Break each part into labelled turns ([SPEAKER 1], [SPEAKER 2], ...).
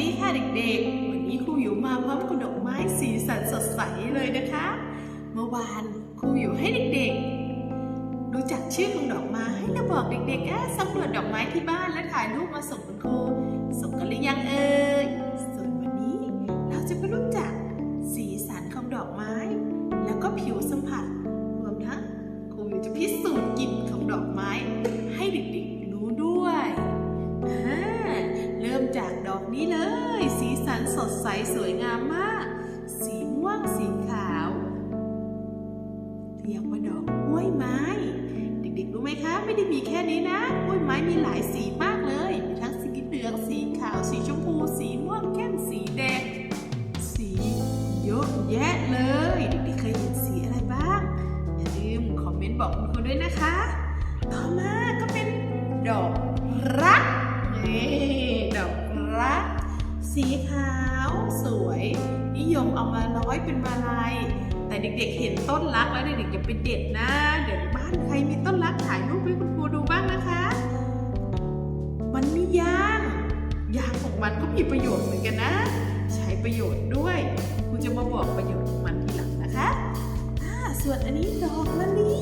[SPEAKER 1] ดีค่ะเด็กๆ วันนี้ครูอยู่มาพร้อมกับดอกไม้สีสันสดใสเลยนะคะ เมื่อวานครูอยู่ให้เด็กๆ รู้จักชื่อของดอกไม้แล้วบอกเด็กๆอะสำรวจดอกไม้ที่บ้านและถ่ายรูปมาส่งคุณครูส่งกันหรือยังเอ่ย สดใสสวยงามมาก สีม่วงสีขาว เรียกว่าดอกกล้วยไม้ เด็กๆรู้ไหมคะ ไม่ได้มีแค่นี้นะกล้วยไม้มีหลายสีมากเลย มีทั้งสีเหลืองสีขาว สีชมพู สีม่วงเข้มสีแดง สีเยอะแยะเลย เด็กๆเคยเห็นสีอะไรบ้าง อย่าลืมคอมเมนต์บอกคุณครูด้วยนะคะ ต่อมาก็เป็นดอกรักนี่ดอกรัก สีขาวสวย นิยมเอามาร้อยเป็นมาลัยแต่เด็กๆเห็นต้นรักแล้วเด็กๆอย่าไปเด็ดนะ เดี๋ยวบ้านใครมีต้นรักถ่ายรูปให้คุณครูดูบ้างนะคะ มันมียางยางของมันก็มีประโยชน์เหมือนกันนะ ใช้ประโยชน์ด้วยครูจะมาบอกประโยชน์ของมันทีหลังนะคะอ่าส่วนอันนี้ดอกมะลิ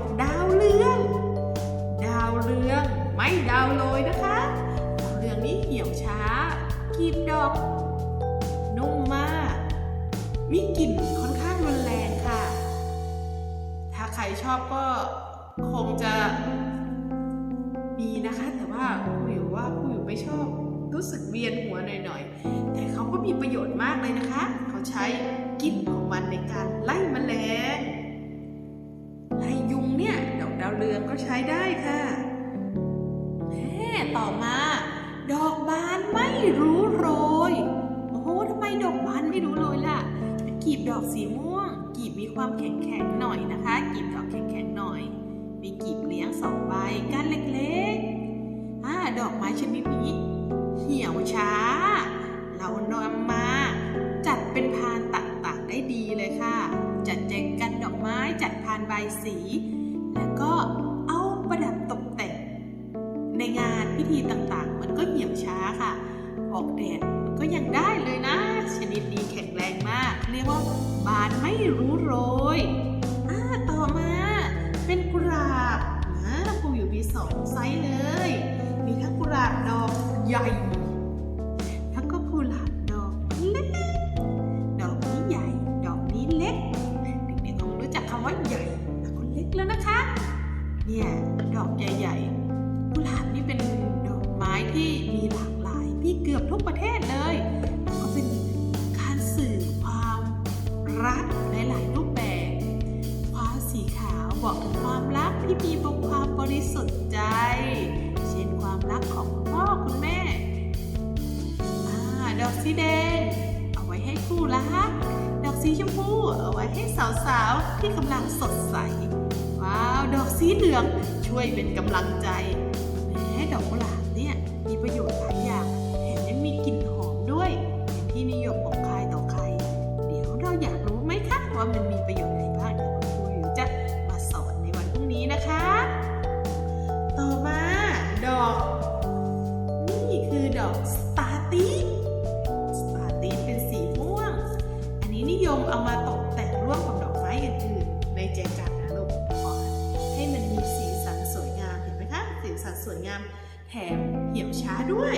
[SPEAKER 1] ดอกดาวเรือง ดาวเรืองไม่ดาวโรยนะคะ ดาวเรืองนี้เหี่ยวช้ากลีบดอกนุ่มมาก มีกลิ่นค่อนข้างรุนแรงค่ะ ถ้าใครชอบก็คงจะมีนะคะ แต่ว่าผู้อยู่ว่าผู้อยู่ไม่ชอบรู้สึกเวียนหัวหน่อยๆ แต่เขาก็มีประโยชน์มากเลยนะคะ เขาใช้กลิ่นของมันในการไล่ เรืองก็ใช้ได้ค่ะแหมต่อมา ดอกบานไม่รู้โรย โอ้โหทำไมดอกบานไม่รู้โรยล่ะกีบดอกสีม่วง กีบมีความแข็งๆหน่อยนะคะ กีบดอกแข็งๆหน่อย มีกีบเลี้ยงสองใบก้านเล็กๆอ่าดอกไม้ชนิดนี้เหี่ยวช้า เรานำมาจัดเป็นพานต่างๆได้ดีเลยค่ะ จัดแจงกันดอกไม้จัดพานใบสี แล้วก็เอาประดับตกแต่ง ในงานพิธีต่างๆ มันก็เหี่ยวช้าค่ะ ออกแดดก็ยังได้เลยนะ ชนิดนี้แข็งแรงมาก เรียกว่าบานไม่รู้โรย เนี่ยดอกใหญ่ๆกุหลาบนี่เป็นดอกไม้ที่มีหลากหลายที่เกือบทุกประเทศเลยก็เป็นการสื่อความรักในหลายรูปแบบ ความสีขาวบอกถึงความรักที่มีบงความบริสุทธิ์ใจ เช่นความรักของคุณพ่อคุณแม่ดอกสีแดงเอาไว้ให้คู่รักดอกสีชมพูเอาไว้ให้สาวๆที่กำลังสดใส ว้าว ดอกสีเหลืองช่วยเป็นกำลังใจ งาม แถมเหี่ยวช้าด้วย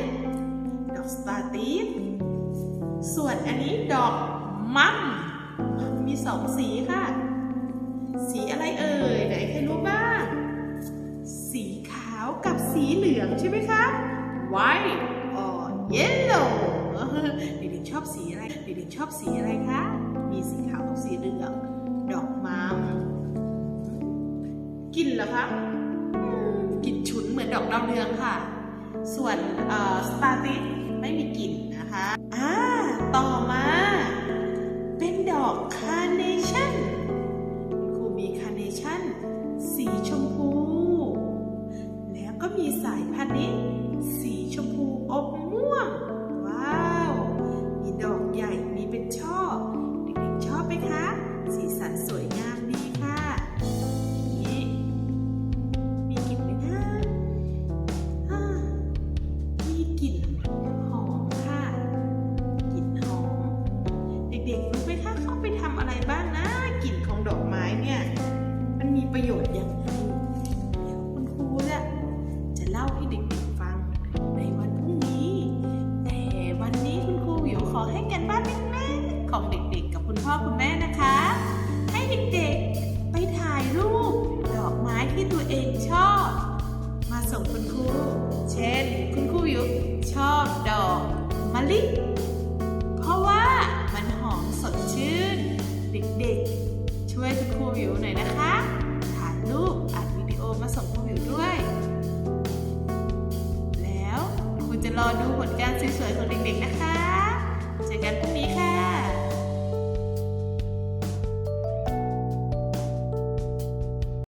[SPEAKER 1] ดอกสตาร์ตีนส่วนอันนี้ดอกมัมมีสองสีค่ะ สีอะไรเอ่ยไหนใครรู้บ้าง สีขาวกับสีเหลืองใช่ไหมคะ white or yellow เด็กๆชอบสีอะไรเด็กๆชอบสีอะไรคะ มีสีขาวกับสีเหลือง ดอกไม้กลิ่นเหรอคะ ดอกดาวเรืองค่ะ ส่วนสตาร์ติไม่มีกลิ่น ประโยชน์ย่างไรเดี๋ยวคุณครูเนี่ยจะเล่าให้เด็กๆฟังในวันพรุ่งนี้ แต่วันนี้คุณครูวิวขอให้กันบ้านเล็กๆของเด็กๆ กับคุณพ่อคุณแม่นะคะ ให้เด็กๆไปถ่ายรูปดอกไม้ที่ตัวเองชอบ มาส่งคุณครู เช่น คุณครูวิวชอบดอกมะลิ เพราะว่ามันหอมสดชื่น เด็กๆ ช่วยคุณครูวิวหน่อยนะคะู่ด้วย แล้วคุณจะรอดูผลการสวยๆของเด็กๆนะคะ เจอกันพรุ่งนี้ค่ะ